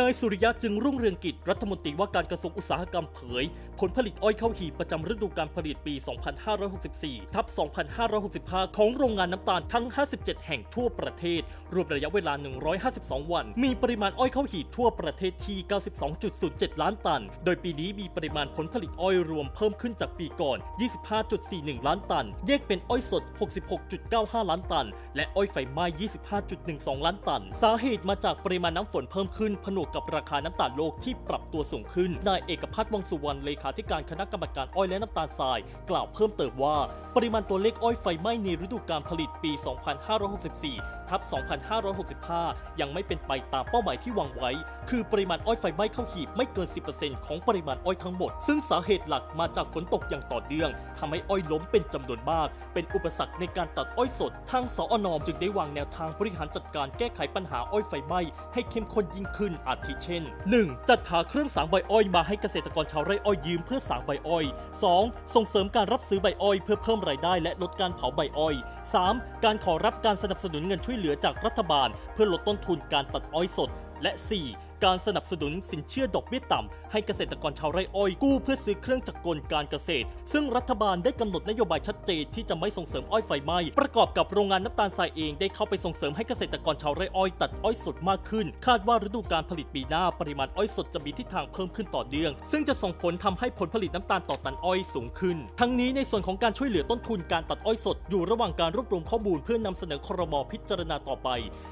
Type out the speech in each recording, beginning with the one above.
นายสุริยะจึงรุ่งเรืองกิจรัฐมนตรีว่าการกระทรวงอุตสาหกรรมเผย ผลผลิตอ้อยเข้าหีบประจำฤดูการผลิตปี 2564 ทับ 2565 ของโรงงานน้ำตาลทั้ง 57 แห่งทั่วประเทศ รวมระยะเวลา 152 วัน มีปริมาณอ้อยเข้าหีบทั่วประเทศที่ 92.07 ล้านตัน โดยปีนี้มีปริมาณผลผลิตอ้อยรวมเพิ่มขึ้นจากปีก่อน 25.41 ล้านตัน แยกเป็นอ้อยสด 66.95 ล้านตัน และอ้อยไฟไหม้ 25.12 ล้านตัน สาเหตุมาจากปริมาณน้ำฝนเพิ่มขึ้นผนวกกับราคาน้ำตาลโลกที่ปรับตัวสูงขึ้น นายเอกพัฒน์วงษ์สุวรรณเลขาธิการคณะกรรมการอ้อยและน้ำตาลทราย กล่าวเพิ่มเติมว่า ปริมาณตัวเลขอ้อยไฟไหม้ในฤดูกาลผลิตปี 2564 ทับ 2565 ยังไม่เป็นไปตามเป้าหมายที่วางไว้ คือปริมาณอ้อยไฟไหม้เข้าหีบไม่เกิน 10%ของปริมาณอ้อยทั้งหมด ซึ่งสาเหตุหลักมาจากฝนตกอย่างต่อเนื่องทำให้อ้อยล้มเป็นจำนวนมาก เป็นอุปสรรคในการตัดอ้อยสด ทางสอนอจึงได้วางแนวทางบริหารจัดการแก้ไขปัญหาอ้อยไฟไหม้ให้เข้มข้นยิ่งขึ้น อาทิเช่น 1. จัดหาเครื่องสางใบอ้อยมาให้เกษตรกรชาวไร่อ้อยยืมเพื่อสางใบอ้อย 2. ส่งเสริมการรับซื้อใบอ้อย เพื่อเพิ่มรายได้และลดการเผาใบอ้อย 3. การขอรับการสนับสนุนเงินช่วยเหลือจากรัฐบาล เพื่อลดต้นทุนการตัดอ้อยสด และ 4. การสนับสนุนสินเชื่อดอกเบี้ยต่ำให้เกษตรกรชาวไร่อ้อยกู้เพื่อซื้อเครื่องจักรกลการเกษตร ซึ่งรัฐบาลได้กำหนดนโยบายชัดเจนที่จะไม่ส่งเสริมอ้อยไฟไหม้ประกอบกับโรงงานน้ำตาลทรายเองได้เข้าไปส่งเสริมให้เกษตรกรชาวไร่อ้อยตัดอ้อยสดมากขึ้น คาดว่าฤดูการผลิตปีหน้าปริมาณอ้อยสดจะมีทิศทางเพิ่มขึ้นต่อเนื่อง ซึ่งจะส่งผลทำให้ผลผลิตน้ำตาลต่อตันอ้อยสูงขึ้น ทั้งนี้ในส่วนของการช่วยเหลือต้นทุนการตัดอ้อยสดอยู่ระหว่างการรวบรวมข้อมูลเพื่อนำเสนอครมพิจารณาต่อไป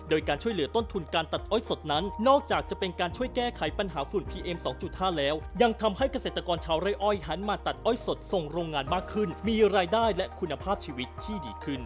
โดยการช่วยเหลือต้นทุนการตัดอ้อยสดนั้น นอกจากจะเป็นการช่วยแก้ไขปัญหาฝุ่น PM 2.5 แล้ว ยังทำให้เกษตรกรชาวไร่อ้อยหันมาตัดอ้อยสดส่งโรงงานมากขึ้น มีรายได้และคุณภาพชีวิตที่ดีขึ้น